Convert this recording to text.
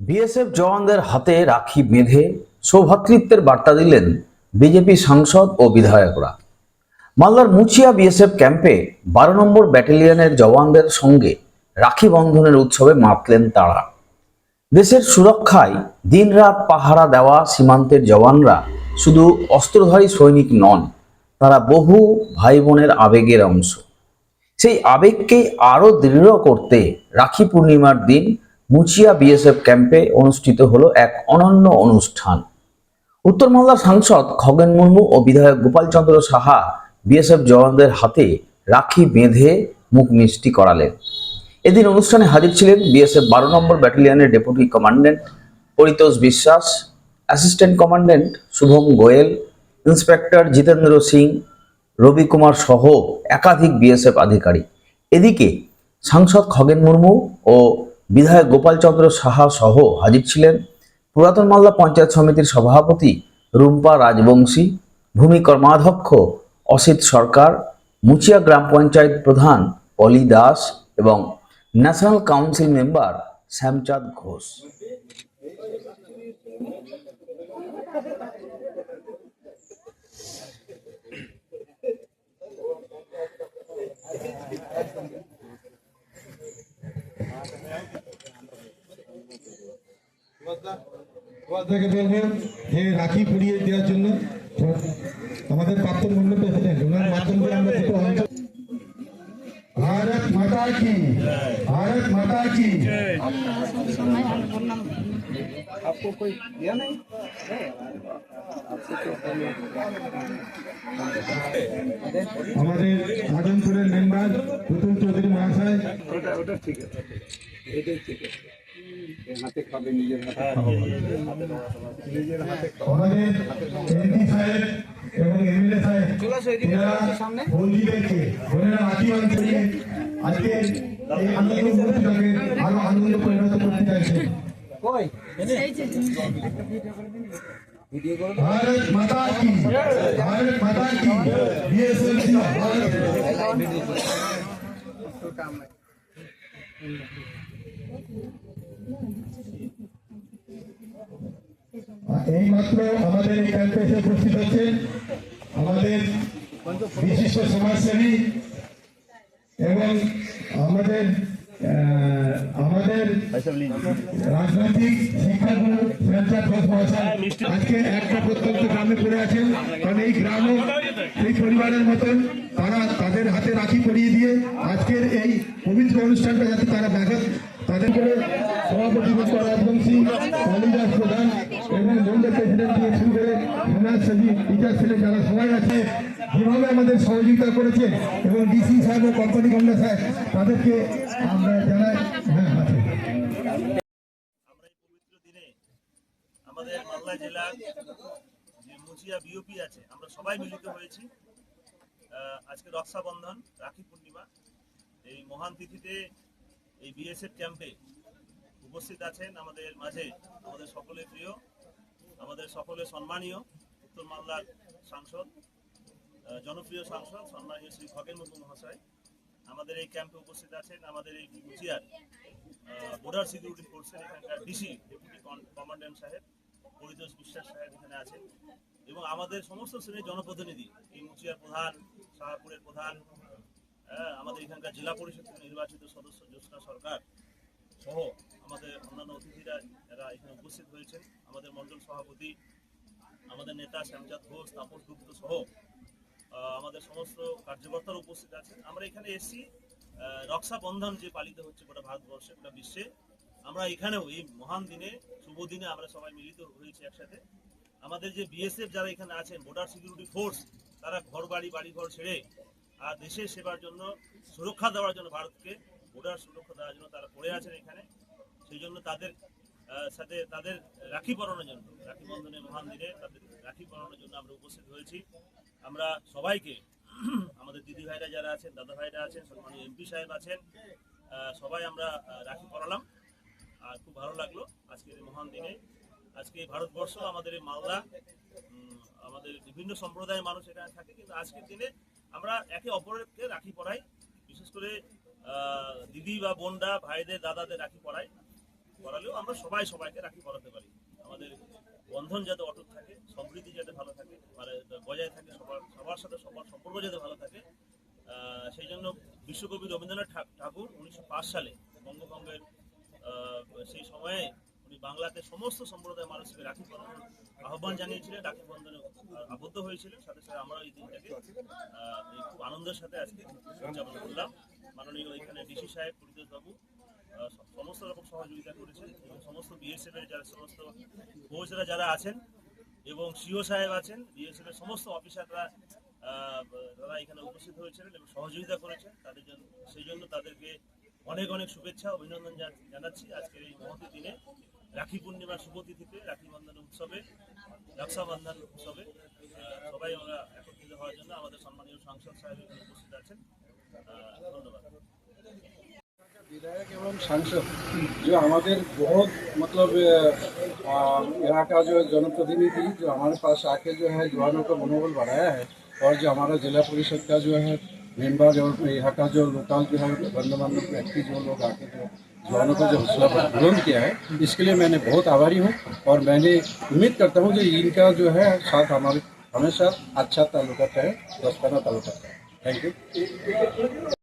BSF জওয়ানদের হাতে রাখি বেঁধে সৌভাতৃত্বের বার্তা দিলেন বিজেপি সাংসদ ও বিধায়করা। মালদার মুচিয়া বিএসএফ ক্যাম্পে বারো নম্বর ব্যাটালিয়নের জওয়ানদের সঙ্গে রাখি বন্ধনের উৎসবে মাতলেন তারা। দেশের সুরক্ষায় দিনরাত পাহারা দেওয়া সীমান্তের জওয়ানরা শুধু অস্ত্রধারী সৈনিক নন তারা বহু ভাই বোনের আবেগের অংশ। সেই আবেগকে আরও দৃঢ় করতে রাখি পূর্ণিমার দিন মুচিয়া বিএসএফ ক্যাম্পে অনুষ্ঠিত হলো এক অনন্য অনুষ্ঠান। উত্তর মালদার সাংসদ খগেন মুর্মু ও বিধায়ক গোপালচন্দ্র সাহা বিএসএফ জওয়ানদের হাতে রাখি বেঁধে মুখ মিষ্টি করালেন। এদিন অনুষ্ঠানে হাজির ছিলেন বিএসএফ বারো নম্বর ব্যাটালিয়নের deputy commandant Paritosh Biswas, assistant commandant Shubham Goel inspector Jitendra Singh, Ravi Kumar সহ একাধিক বিএসএফ আধিকারিক। এদিকে সাংসদ খগেন মুর্মু ও বিধায়ক গোপালচন্দ্র সাহা সহ হাজির ছিলেন পুরাতন মালদা পঞ্চায়েত সমিতির সভাপতি রুম্পা রাজবংশী, ভূমি কর্মাধ্যক্ষ অসিত সরকার, মুচিয়া গ্রাম পঞ্চায়েত প্রধান অলি দাস এবং national council member Shyamchand Ghosh. থেকে বলবেন যে রাখি পুড়িয়ে দেওয়ার জন্য আমাদের প্রাক্তন মূল্য প্রেসিডেন্ট ওনার মাধ্যম দিয়ে আমরা দুটো অঞ্চল ভারত মাতা কি ভারত মাতা কি आपको कोई दिया नहीं আমাদের আজমপুরের মেম্বার পুতুল চৌধুরী মহাশয় ওটা ওটা ঠিক আছে এটাই ঠিক আছে এ হাতে খাবে নিজের হাতে নিজের হাতে আমাদের এমপি সাহেব এবং এমএলএ সাহেব এরা বন্দীদেরকে ওনারা রাখি অঞ্চলে আজকে এই আনন্দ মুহূর্তটাকে আরো আনন্দ পরিণত করতে চাইছেন কই भारत माता की भारत माता की बीएसएफ भारत এই আমাদের এই ক্যাম্পে উপস্থিত হচ্ছেন আমাদের বিশিষ্ট সমাজসেবী এবং আমাদের আমাদের রাজনৈতিক শিক্ষাগুরু আজকে একটা প্রত্যন্ত গ্রামে পড়ে আছেন, কারণ এই গ্রামে সেই পরিবারের মতন তারা তাদের হাতে রাখি পরিয়ে দিয়ে আজকের এই পবিত্র অনুষ্ঠানটা যাতে তারা ব্যাঘাত তাদের করে সভাপতি ডক্টর রাজবংশী, কালিদাস প্রধান এবং মন্ডল প্রেসিডেন্ট দিয়ে শুরু করে সমাজ সেবী টিচার ছেলে যারা সবাই আছে, যেভাবে আমাদের সহযোগিতা করেছে এবং ডিসি সাহেব ও কোম্পানি কমলা সাহেব, তাদেরকে আমরা জানাই হ্যাঁ আছে। আমাদের মালদা জেলার যে মুচিয়া বিওপি আছে, আমরা সবাই মিলিত হয়েছি। আজকে রক্ষাবন্ধন, রাখি পূর্ণিমা, এই মহান তিথিতে এই বিএসএফ ক্যাম্পে উপস্থিত আছেন আমাদের মাঝে আমাদের সকলে প্রিয়, আমাদের সকলে সম্মানীয় উত্তর মালদার সাংসদ জনপ্রিয় সাংসদ, সম্মানীয় শ্রী খগেন মুর্মু মহাশয়। আমাদের এই ক্যাম্পে উপস্থিত আছেন আমাদের এই মুচিয়ার বর্ডার সিকিউরিটি ফোর্সের এখানকার ডিসি ডেপুটি কমান্ড্যান্ট সাহেব, পরিতোষ বিশ্বাস সাহেব এখানে আছেন এবং আমাদের সমস্ত শ্রেণির জনপ্রতিনিধি, এই মুচিয়ার প্রধান, শাহপুরের প্রধান হ্যাঁ, আমাদের এখানকার জেলা পরিষদ নির্বাচিত সদস্য জ্যোৎস্না সরকার সহ আমাদের অন্যান্য অতিথিরা যারা এখানে উপস্থিত হয়েছেন। আমাদের মণ্ডল সভাপতি আমাদের নেতা শ্যামচাঁদ ঘোষ তাপস গুপ্ত সহ আমাদের সমস্ত কার্যকর্তারা উপস্থিত আছেন। আমরা এখানে এসেছি রক্ষাবন্ধন যে পালিত হচ্ছে গোটা ভারতবর্ষে গোটা বিশ্বে। আমরা এখানেও এই মহান দিনে শুভ দিনে আমরা সবাই মিলিত হয়েছি একসাথে। আমাদের যে বিএসএফ যারা এখানে আছেন বর্ডার সিকিউরিটি ফোর্স তারা ঘর বাড়ি বাড়ি ঘর ছেড়ে আর দেশের সেবার জন্য, সুরক্ষা দেওয়ার জন্য ভারতকে বর্ডার সুরক্ষা দেওয়ার জন্য তারা পড়ে আছেন এখানে। সেই জন্য তাদের সাথে তাদের রাখি পরানোর জন্য, রাখি বন্ধনের মহান দিনে তাদের রাখি পরানোর জন্য আমরা উপস্থিত হয়েছি। আমরা সবাইকে, আমাদের দিদি ভাইরা যারা আছেন, দাদা ভাইরা আছেন, সম্মানীয় এমপি সাহেব আছেন সবাই আমরা রাখি পরালাম। আর খুব ভালো লাগল আজকের মহান দিনে। আজকে ভারতবর্ষ, আমাদের মালদা আমাদের বিভিন্ন সম্প্রদায়ের মানুষ এখানে থাকে, কিন্তু আজকের দিনে আমরা একে অপরকে রাখি পড়াই, বিশেষ করে দিদি বা বোনরা, ভাইদের, দাদাদের রাখি পড়াই। পড়ালেও আমরা সবাই সবাইকে রাখি পড়াতে পারি। আমাদের বন্ধন যাতে অটুট থাকে, সমৃদ্ধি যাতে ভালো থাকে মানে বজায় থাকে, সবার সবার সাথে সবার সম্পর্ক যাতে ভালো থাকে সেই জন্য বিশ্বকবি রবীন্দ্রনাথ ঠাকুর উনিশশো পাঁচ সালে বঙ্গভঙ্গের সেই সময়ে উনি বাংলাতে সমস্ত সম্প্রদায়ের মানুষকে রাখি পরানোর আহ্বান জানিয়েছিলেন রাখি বন্ধনে আবদ্ধ হয়েছিলেন সাথে সাথে আমরা এই দিনটাকে খুব আনন্দের সাথে আজকে উদযাপন করলাম। মাননীয় এখানে ডিসি সাহেব, পরিতোষ বাবু সমস্ত রকম সহযোগিতা করেছেন এবং সমস্ত বিএসএফ এর যারা সমস্ত কোচরা যারা আছেন এবং সিও সাহেব আছেন বিএসএফ এর সমস্ত অফিসাররা তারা এখানে উপস্থিত হয়েছিলেন এবং সহযোগিতা করেছেন তাদের জন্য। সেই জন্য তাদেরকে অনেক অনেক শুভেচ্ছা, অভিনন্দন জানাচ্ছি আজকের এই মহতি দিনে। রাখি পূর্ণিমার শুভ তিথিতে রাখি বন্ধন উৎসবে রক্ষাবন্ধন উৎসবে আহ, সবাই আমরা একত্রিত হওয়ার জন্য আমাদের সম্মানীয় সাংসদ সাহেব এখানে উপস্থিত আছেন আহ, ধন্যবাদ विधायक एवं सांसद जो हमारे बहुत मतलब अ, यहाँ का जो जनप्रतिनिधि जो हमारे पास आके जो है जवानों का मनोबल बढ़ाया है और जो हमारा जिला परिषद का जो है मेंबर और यहाँ का जो लोकल जो है गणमान्य व्यक्ति जो लोग आके जो जवानों का जो हौसला बुलंद किया है, इसके लिए मैंने बहुत आभारी हूँ और मैंने उम्मीद करता हूँ कि इनका जो है, साथ हमारे हमेशा अच्छा ताल्लुक है, दस्ताना ताल्लुक है। Thank you